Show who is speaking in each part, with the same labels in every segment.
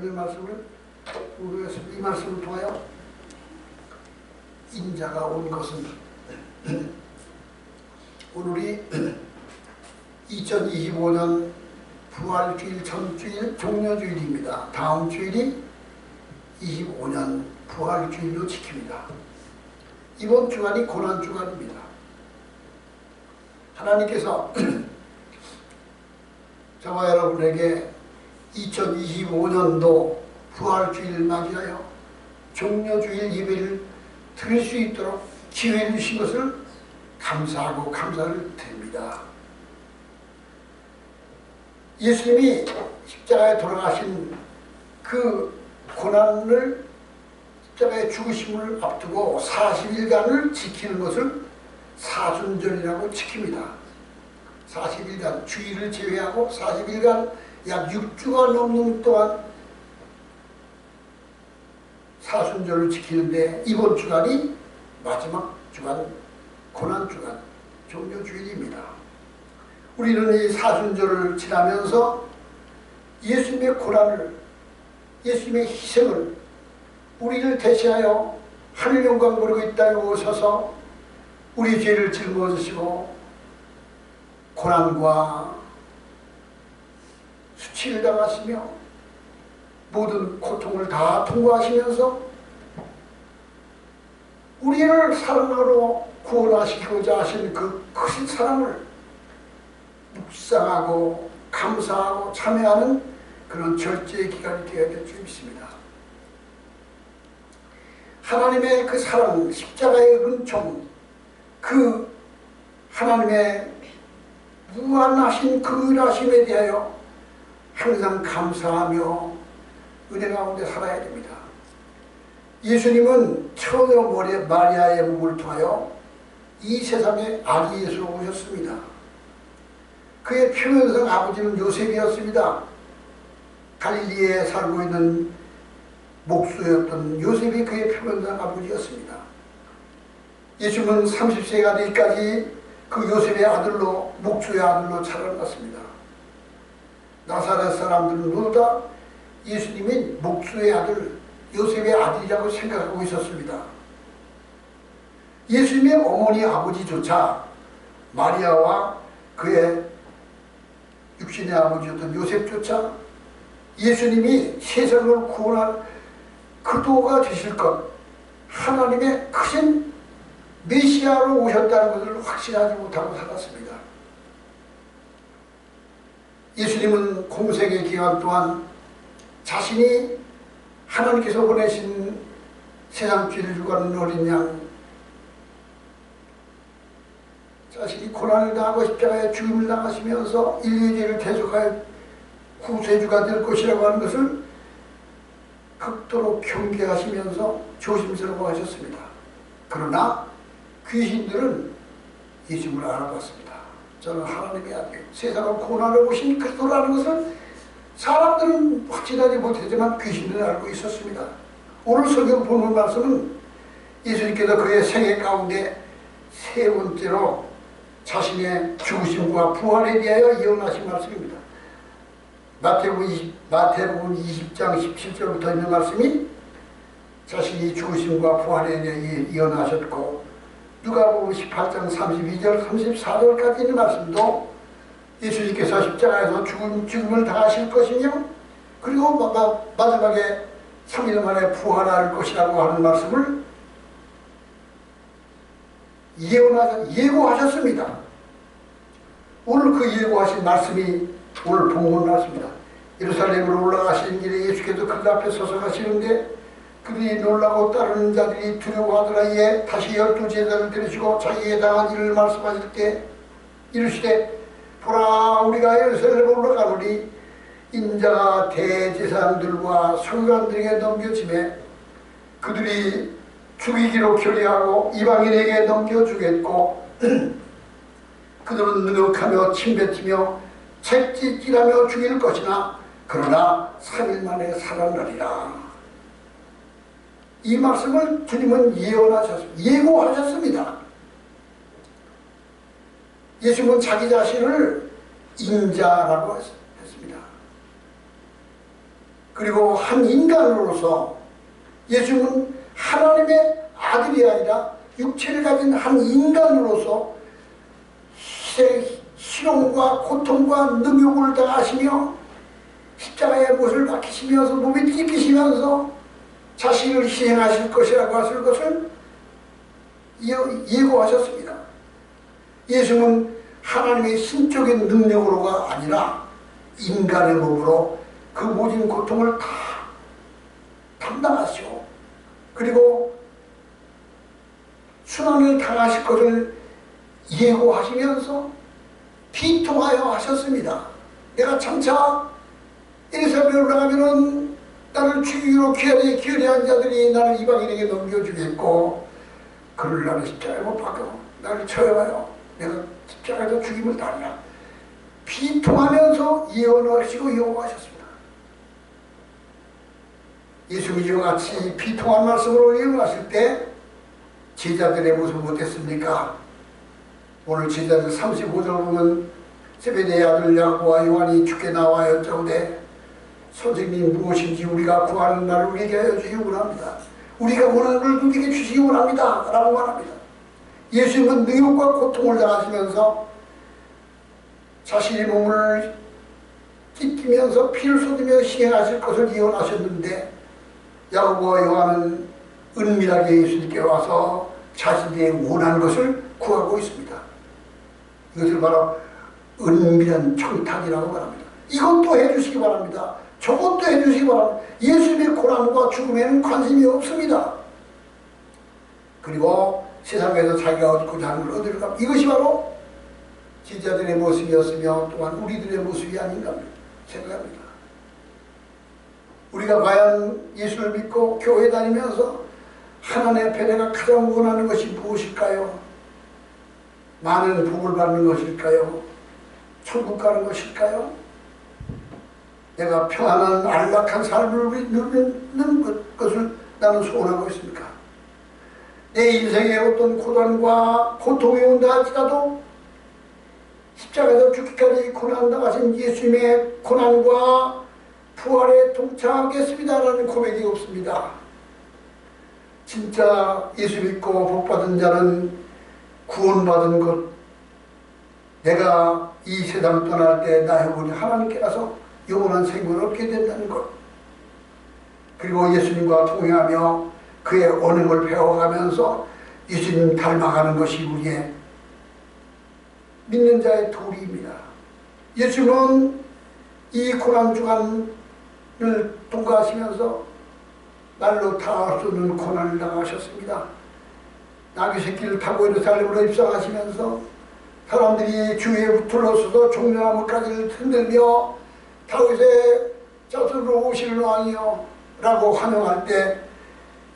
Speaker 1: 있는 말씀을 우리가 이 말씀을 통하여 인자가 온 것은 오늘이 2025년 부활주일 전주일 종료주일입니다. 다음 주일이 25년 부활주일로 지킵니다. 이번 주간이 고난주간입니다. 하나님께서 저와 여러분에게 2025년도 부활주일 맞이하여 종료주일 예배를 드릴 수 있도록 기회 주신 것을 감사하고 감사를 드립니다. 예수님이 십자가에 돌아가신 그 고난을 십자가에 죽으심을 앞두고 40일간을 지키는 것을 사순절이라고 지킵니다. 40일간 주일을 제외하고 40일간 약 6주가 넘는 동안 사순절을 지키는데 이번 주간이 마지막 주간 고난주간 종료주일입니다. 우리는 이 사순절을 지나면서 예수님의 고난을 예수님의 희생을 우리를 대신하여 하늘 영광 부르고 이 땅에 오셔서 우리 죄를 짊어지시고 고난과 수 치를 당하시며 모든 고통을 다 통과하시면서 우리를 사랑으로 구원하시고자 하신 그 크신 사랑을 묵상하고 감사하고 참여하는 그런 절제의 기간이 되어야 될 줄 믿습니다. 하나님의 그 사랑, 십자가의 은총, 그 하나님의 무한하신 그 일하심에 대하여 항상 감사하며 은혜 가운데 살아야 됩니다. 예수님은 처녀 마리아의 몸을 통하여 이 세상에 아기 예수로 오셨습니다. 그의 표면상 아버지는 요셉이었습니다. 갈릴리에 살고 있는 목수였던 요셉이 그의 표면상 아버지였습니다. 예수는 30세가 되기까지 그 요셉의 아들로 목주의 아들로 자라났습니다. 나사렛 사람들은 모두 다 예수님이 목수의 아들 요셉의 아들이라고 생각하고 있었습니다. 예수님의 어머니 아버지조차 마리아와 그의 육신의 아버지였던 요셉조차 예수님이 세상을 구원할 그도가 되실 것 하나님의 크신 메시아로 오셨다는 것을 확신하지 못하고 살았습니다. 예수님은 공생의 기간 동안 자신이 하나님께서 보내신 세상 죄를 주가는 어린 양 자신이 고난을 당하고 십자가에 죽음을 당하시면서 인류의 죄를 대속할 구세주가 될 것이라고 하는 것을 극도로 경계하시면서 조심스러워 하셨습니다. 그러나 귀신들은 예수님을 알아봤습니다. 저는 하나님의 아들, 세상을 고난을 오신 그리스도라는 것을 사람들은 확신하지 못했지만 귀신들은 알고 있었습니다. 오늘 성경 보는 말씀은 예수님께서 그의 생애 가운데 세 번째로 자신의 죽으심과 부활에 대하여 예언하신 말씀입니다. 마태복음 20, 마태복음 20장 17절부터 있는 말씀이 자신이 죽으심과 부활에 대해 예언하셨고 누가복음 18장 32절 34절까지 있는 말씀도 예수님께서 십자가에서 죽음, 죽음을 당하실 것이며 그리고 마지막에 3일 만에 부활할 것이라고 하는 말씀을 예언하, 예고하셨습니다. 오늘 그 예고하신 말씀이 오늘 본문 말씀입니다. 예루살렘으로 올라가시는 길에 예수께서 그 앞에 서서 가시는데 그들이 놀라고 따르는 자들이 두려워하더라 이에 다시 열두 제자를 데리시고 자기에 당한 일을 말씀하실 때 이르시되 보라 우리가 예루살렘으로 올라가노니 인자가 대제사장들과 서기관들에게 넘겨짐에 그들이 죽이기로 결의하고 이방인에게 넘겨주겠고 그들은 능욕하며 침뱉으며 채찍질하며 죽일 것이나 그러나 3일 만에 살아나리라. 이 말씀을 주님은 예언하셨습니다. 예고하셨습니다. 예수님은 자기 자신을 인자라고 했습니다. 그리고 한 인간으로서 예수는 하나님의 아들이 아니라 육체를 가진 한 인간으로서 희생, 실험과 고통과 능욕을 당하시며 십자가의 못을 박히시면서 몸이 찢기시면서 자신을 희생하실 것이라고 하실 것을 예고하셨습니다. 예수는 하나님의 신적인 능력으로가 아니라 인간의 몸으로 그 모든 고통을 다 담당하시고 그리고 순환을 당하실 것을 예고하시면서 비통하여 하셨습니다. 내가 장차 에리사벨에 올라가면은 나를 죽이기로 기어리한 자들이 나를 이방인에게 넘겨주겠고 그를 나를 십자가에 못 박혀 나를 쳐요 내가 십자가에서 죽임을 당하냐 비통하면서 예언하시고 예언하셨습니다. 예수님이 이와 같이 비통한 말씀으로 예언하실 때 제자들의 모습은 어땠습니까? 오늘 제자들 35절 보면 세베대의 아들 야고와 요한이 죽게 나와 여쭤오되 선생님 무엇인지 우리가 구하는 날을 우리에게 하여 주시기 원합니다. 우리가 원하는 걸 우리에게 주시기 원합니다. 라고 말합니다. 예수님은 능욕과 고통을 당하시면서 자신의 몸을 찢기면서 피를 쏟으며 시행하실 것을 예언하셨는데 야고보와 요한은 은밀하게 예수님께 와서 자신이 원하는 것을 구하고 있습니다. 이것을 바로 은밀한 청탁이라고 말합니다. 이것도 해주시기 바랍니다. 저것도 해주시기 바랍니다. 예수님의 고난과 죽음에는 관심이 없습니다. 그리고 세상에서 자기가 얻고자 하는 걸 얻으려고 이것이 바로 제자들의 모습이었으며 또한 우리들의 모습이 아닌가 생각합니다. 우리가 과연 예수를 믿고 교회 다니면서 하나님 앞에 내가 가장 원하는 것이 무엇일까요? 많은 복을 받는 것일까요? 천국 가는 것일까요? 내가 평안한 안락한 삶을 누리는 것을 나는 소원하고 있습니까? 내 인생에 어떤 고난과 고통이 온다 할지라도 십자가에서 죽기까지 고난당하신 예수님의 고난과 부활에 동참하겠습니다라는 고백이 없습니다. 진짜 예수 믿고 복받은 자는 구원받은 것 내가 이 세상 떠날 때 나의 영혼이 하나님께 가서 영원한 생명을 얻게 된다는 것 그리고 예수님과 동행하며 그의 언행을 배워가면서 예수님 닮아가는 것이 우리의 믿는 자의 도리입니다. 예수님은 이 고난주간을 통과하시면서 날로 다할 수 없는 고난을 당하셨습니다. 나귀 새끼를 타고 예루살렘으로 입성하시면서 사람들이 주위에 둘러서서 종려나무까지를 흔들며 다윗의 자손으로 오시는 왕이여 라고 환영할 때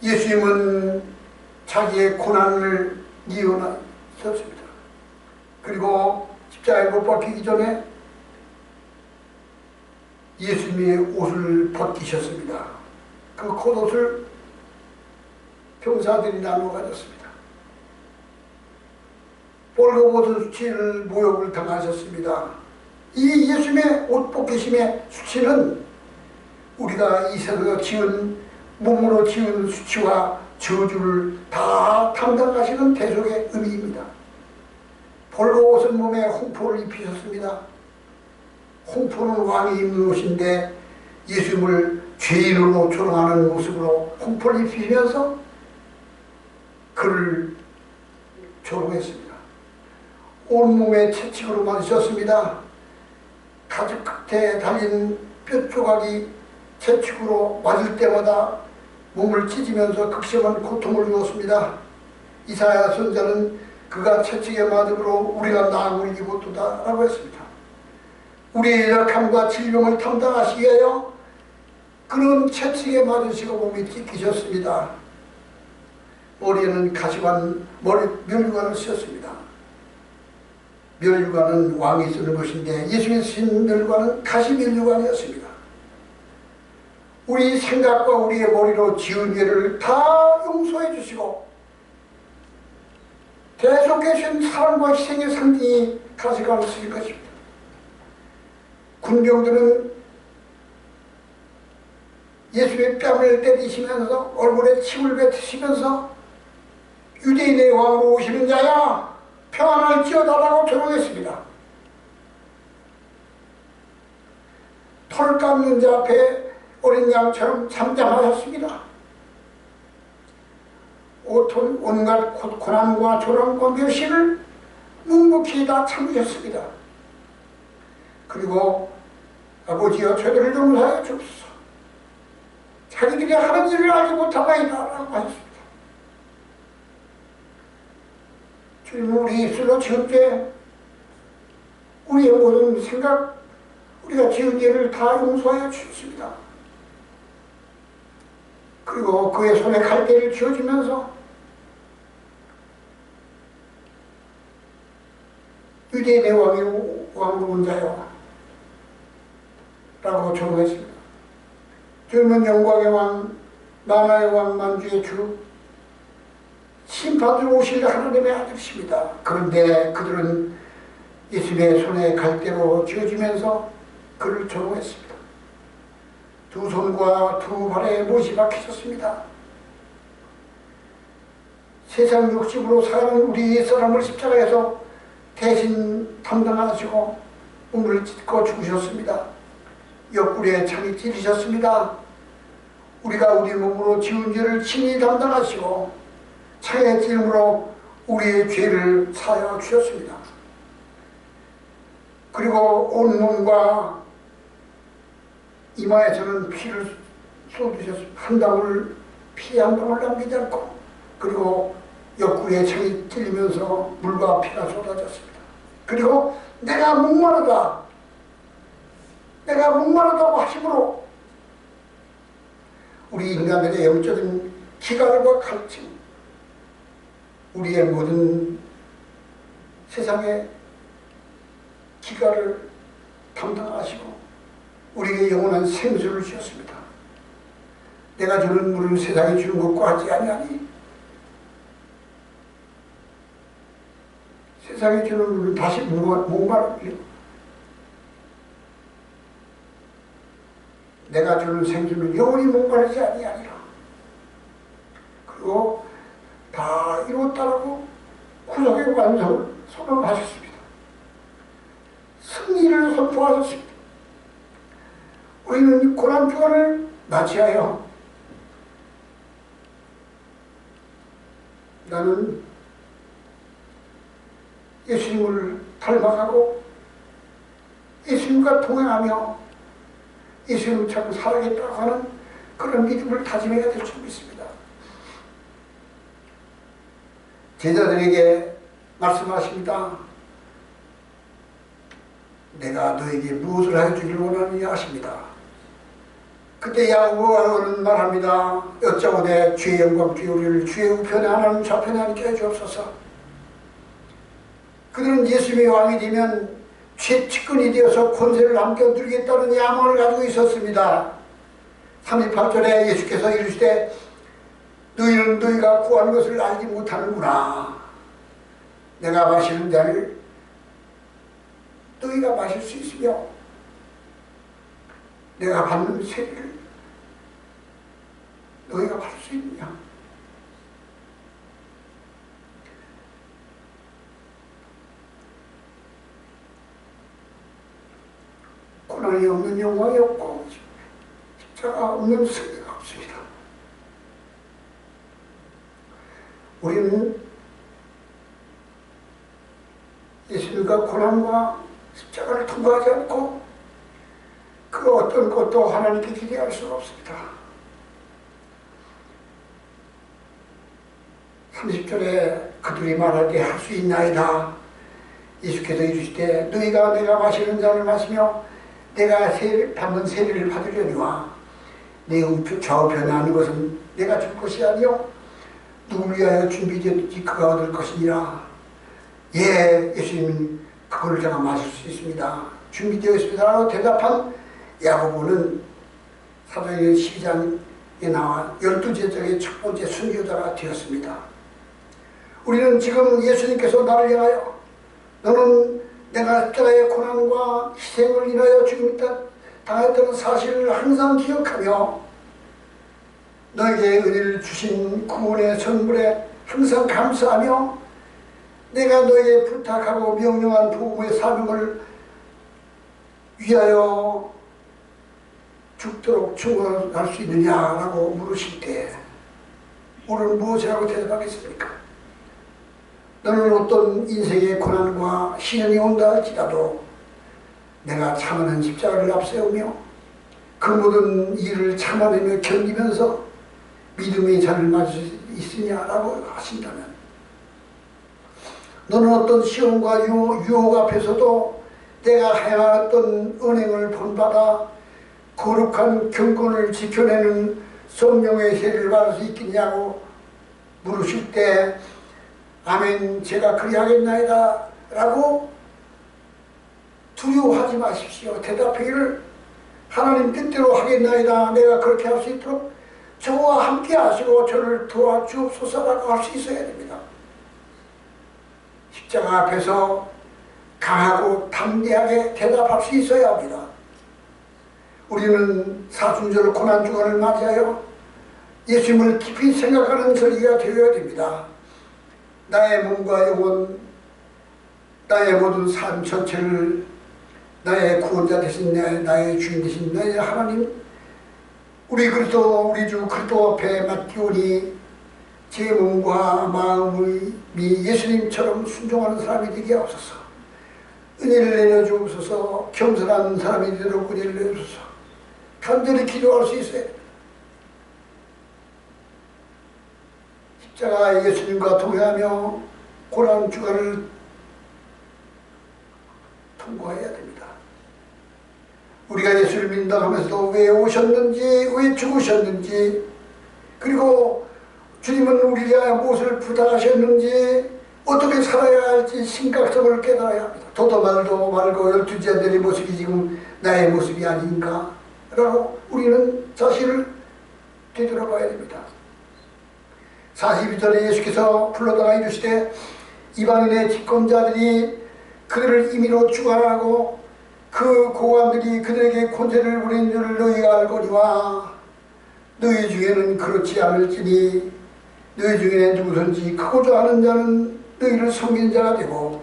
Speaker 1: 예수님은 자기의 고난을 이어나셨습니다. 그리고 십자가에 못 박히기 전에 예수님의 옷을 벗기셨습니다. 그 겉옷을 병사들이 나누어 가졌습니다. 볼거벗은 수치를 모욕을 당하셨습니다. 이 예수님의 옷 벗기심의 수치는 우리가 이 세상에 지은 몸으로 지은 수치와 저주를 다 담당하시는 대속의 의미입니다. 볼거벗은 몸에 홍포를 입히셨습니다. 홍포는 왕이 입는 옷인데 예수님을 죄인으로 조롱하는 모습으로 홍포를 입히면서 그를 조롱했습니다. 온몸에 채찍으로 맞으셨습니다. 가죽 끝에 달린 뼈 조각이 채찍으로 맞을 때마다 몸을 찢으면서 극심한 고통을 주었습니다. 이사야 선자는 그가 채찍에 맞음으로 우리가 나음을 입었도다 라고 했습니다. 우리의 약함과 질병을 담당하시기 위하여 그런 채찍에 맞으시고 몸이 찢기셨습니다. 머리에는 가시관, 머리, 멸관을 쓰셨습니다. 멸관은 왕이 쓰는 것인데 예수님이 쓰신 멸관은 가시멸관이었습니다. 우리 생각과 우리의 머리로 지은 죄를 다 용서해 주시고 계속해신 사랑과 희생의 상징이 가시관을 쓰실 것입니다. 군병들은 예수의 뺨을 때리시면서 얼굴에 침을 뱉으시면서 유대인의 왕으로 오시는 자야 평안을 지어달라고 조롱했습니다. 털 깎는 자 앞에 어린 양처럼 잠잠하셨습니다. 오톤 온갖 고난과 조롱과 멸시를 묵묵히 다 참으셨습니다. 그리고 아버지여 저들을 용서하여 주옵소서. 자기들이 하는 일을 알지 못하나이다 라고 하셨습니다. 주님 우리 입술로 죄 우리의 모든 생각 우리가 지은 죄를 다 용서하여 주셨습니다. 그리고 그의 손에 갈대를 쥐어주면서 유대인의 왕이 왕으로 온 자요 라고 조롱했습니다. 주님은 영광의 왕, 만화의 왕, 만주의 주, 심판을 오실 하나님의 아들이십니다. 그런데 그들은 예수의 손에 갈대로 쥐어지면서 그를 조롱했습니다. 두 손과 두 발에 못이 박히셨습니다. 세상 욕심으로 사는 우리 사람을 십자가에서 대신 담당하시고 몸을 찢고 죽으셨습니다. 옆구리에 창이 찔리셨습니다. 우리가 우리 몸으로 지은 죄를 친히 담당하시고 창의 찔림으로 우리의 죄를 사여 주셨습니다. 그리고 온 몸과 이마에서는 피를 쏟으셨습니다. 한 방울 피 한 방울 남기지 않고 그리고 옆구리에 창이 찔리면서 물과 피가 쏟아졌습니다. 그리고 내가 목마르다 내가 목마르다고 하심으로 우리 인간들의 영적인 기갈과 갈증 우리의 모든 세상의 기갈을 담당하시고 우리에게 영원한 생수를 주셨습니다. 내가 주는 물을 세상에 주는 것과 하지 아니하니 세상에 주는 물은 다시 목마르리고 내가 주는 생수는 영원히 목마르지 아니하니라. 그리고 다 이뤘다라고 구속의 완성을 선언하셨습니다. 승리를 선포하셨습니다. 우리는 고난주간을 맞이하여 나는 예수님을 닮아가고 예수님과 동행하며 예수님을 찾고 살아야겠다고 하는 그런 믿음을 다짐해야 될 줄 믿습니다. 제자들에게 말씀하십니다. 내가 너에게 무엇을 해주길 원하느냐 하십니다. 그때 야고보는 말합니다. 여짜오되 주의 영광 주의 우리를 주의 우편에 하나님 좌편에 앉게 해주옵소서. 그들은 예수님의 왕이 되면 최측근이 되어서 권세를 남겨두겠다는 야망을 가지고 있었습니다. 38절에 예수께서 이르시되 너희는 너희가 구하는 것을 알지 못하는구나. 내가 마시는 자를 너희가 마실 수 있으며 내가 받는 세를 너희가 받을 수 있느냐. 고난이 없는 영광이 없고 십자가 없는 승리가 없습니다. 우리는 예수님과 고난과 십자가를 통과하지 않고 그 어떤 것도 하나님께 기대할 수가 없습니다. 30절에 그들이 말하되 할수 있나이다. 예수께서 이르시되 너희가 내가 마시는 잔을 마시며 내가 세, 받는 세례를 받으려니와 내 우표 좌우편에 하는 것은 내가 줄 것이 아니요 누구를 위하여 준비되었지 그가 얻을 것이니라. 예 예수님은 그거를 제가 마실 수 있습니다. 준비되어 있습니다. 라고 대답한 야고보는 사도행전 12장에 나와 열두 제자의 첫 번째 순교자가 되었습니다. 우리는 지금 예수님께서 나를 향하여 너는 내가 십자가의 고난과 희생을 인하여 죽음이 당했던 사실을 항상 기억하며 너에게 은혜를 주신 구원의 선물에 항상 감사하며 내가 너에게 부탁하고 명령한 복음의 사명을 위하여 죽도록 충원할 수 있느냐라고 물으실 때 오늘 무엇이라고 대답하겠습니까? 너는 어떤 인생의 고난과 시련이 온다 할지라도 내가 참아낸 십자가를 앞세우며 그 모든 일을 참아내며 견디면서 믿음의 잔을 맞을 수 있으냐라고 하신다면 너는 어떤 시험과 유혹, 앞에서도 내가 행하였던 은행을 본받아 거룩한 경건을 지켜내는 성령의 세를 받을 수 있겠냐고 물으실 때 아멘 제가 그리하겠나이다 라고 두려워하지 마십시오. 대답하기를 하나님 뜻대로 하겠나이다. 내가 그렇게 할 수 있도록 저와 함께 하시고 저를 도와주옵소서라고 할 수 있어야 됩니다 십자가 앞에서 강하고 담대하게 대답할 수 있어야 합니다 우리는 사순절 고난주간을 맞이하여 예수님을 깊이 생각하는 절기가 되어야 됩니다. 나의 몸과 영혼, 나의 모든 삶 전체를 나의 구원자 되신 나의, 나의 주인 되신 나의 하나님, 우리 그리스도 우리 주 그리스도 앞에 맡기오니 제 몸과 마음이 예수님처럼 순종하는 사람이 되게 하옵소서. 은혜를 내려주옵소서. 겸손한 사람이 되도록 은혜를 내주소서. 간절히 기도할 수 있어야. 십자가 예수님과 동행하며 고난 주간을 통과해야 됩니다. 우리가 예수를 믿는다 하면서도 왜 오셨는지 왜 죽으셨는지 그리고 주님은 우리에게 무엇을 부탁하셨는지 어떻게 살아야 할지 심각성을 깨달아야 합니다. 도도 말도 말고 열두 제자들의 모습이 지금 나의 모습이 아닌가 라고 우리는 자신을 되돌아봐야 됩니다. 42절에 예수께서 불러다가 이르시되 이방인의 집권자들이 그들을 임의로 주관하고 그 고관들이 그들에게 권세를 부린 줄을 너희가 알거니와 너희 중에는 그렇지 않을지니 너희 중에 누구든지 크고자 하는 자는 너희를 섬기는 자가 되고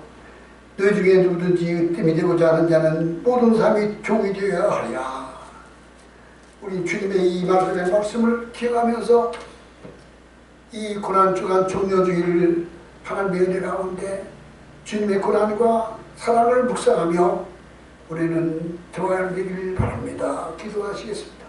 Speaker 1: 너희 중에 누구든지 으뜸이 되고자 하는 자는 모든 삶이 종이 되어야 하리라. 우리 주님의 이 말씀의 말씀을 기억하면서 이 고난주간 종료주의를 하나님의 은혜 가운데 주님의 고난과 사랑을 묵상하며 우리는 되기를 바랍니다. 기도하시겠습니다.